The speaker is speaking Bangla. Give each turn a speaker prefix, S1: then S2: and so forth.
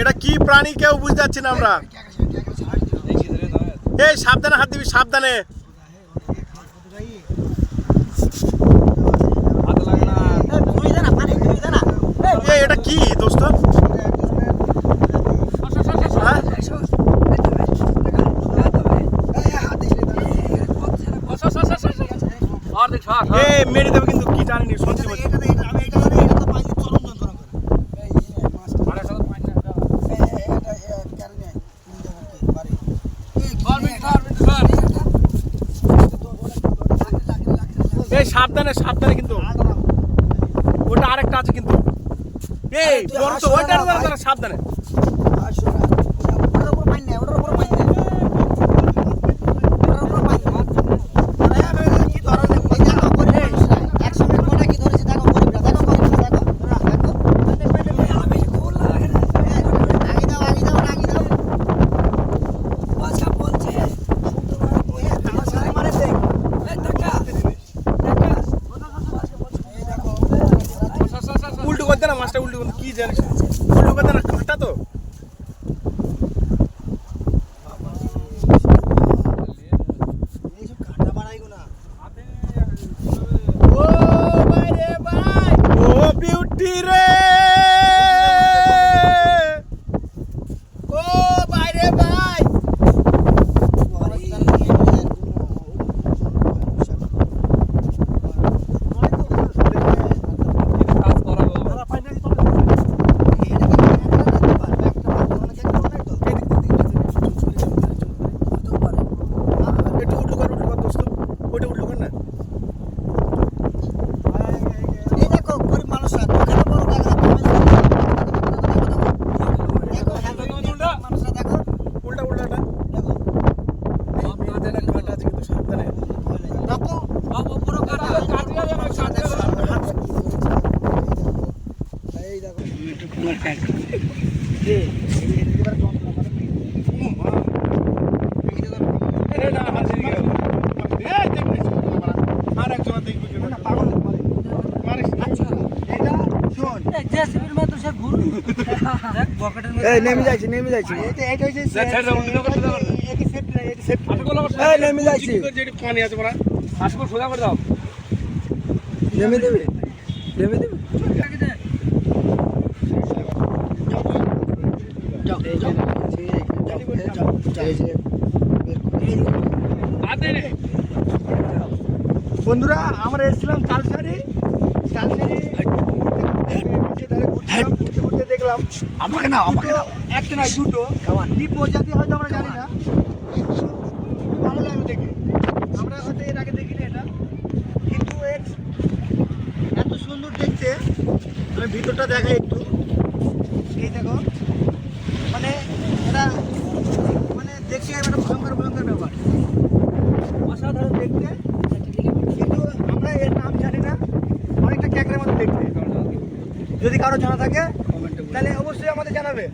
S1: এটা কি
S2: প্রাণী কেউ বুঝতে পারছি না আমরা। এই সাবধানে হাত দিবি সাবধানে এই এটা কি দোস্ত হ্যাঁ? মেরে দেবে কিন্তু কি জানিনি শুনছি এই সাবধানে সাবধানে কিন্তু। ওটা আরেকটা আছে কিন্তু। এই তো সাবধানে। না মাছটা উল্টো করতে কি জানিস? উল্টো করতে না কাঁটা তো ও বিউটি রে ও ভাই রে ভাই
S1: কাজ করাবো
S2: একটু উল্টো কর উল্টো কর দোস্ত ওটা উল্টো কর না উল্টা উল্টাটা এই মেয়েদের না কাঁটা সাবধানে
S1: পুরো কাটা
S2: না গেল এই দেখবি না পাগল মারিস
S3: এই নেমে যাইছি নেমে যাইছি।
S1: ছেড়ে দাও উল্টো করে দাও আটকল আবার
S3: এই নেমে যাইছি।
S2: যেটি পানি আছে বড়া
S1: আটকল সোজা করে দাও।
S3: নেমে দেবে? নেমে দেবে?
S1: হাতে রে
S3: বন্ধুরা আমরা এসেছিলাম তালসারি। ঘুরতে ঘুরতে
S4: আমাকে না আমাকে না
S3: একটা না দুটো। কি প্রজাতি হয়তো আমরা জানি না। ভালো লাগল দেখে। আমরা হয়তো এর আগে দেখিনি এটা। কিন্তু এর এত সুন্দর দেখতে। আমি ভিতরটা দেখাই একটু। এই দেখো। মানে এটা মানে দেখতে একটা ভয়ঙ্কর ভয়ঙ্কর ব্যাপার। অসাধারণ দেখতে। কিন্তু আমরা এর নাম জানি না। অনেকটা ক্যাকড়ের মতো দেখতে। যদি কারও জানা থাকে তাহলে অবশ্যই আমাদের জানাবে।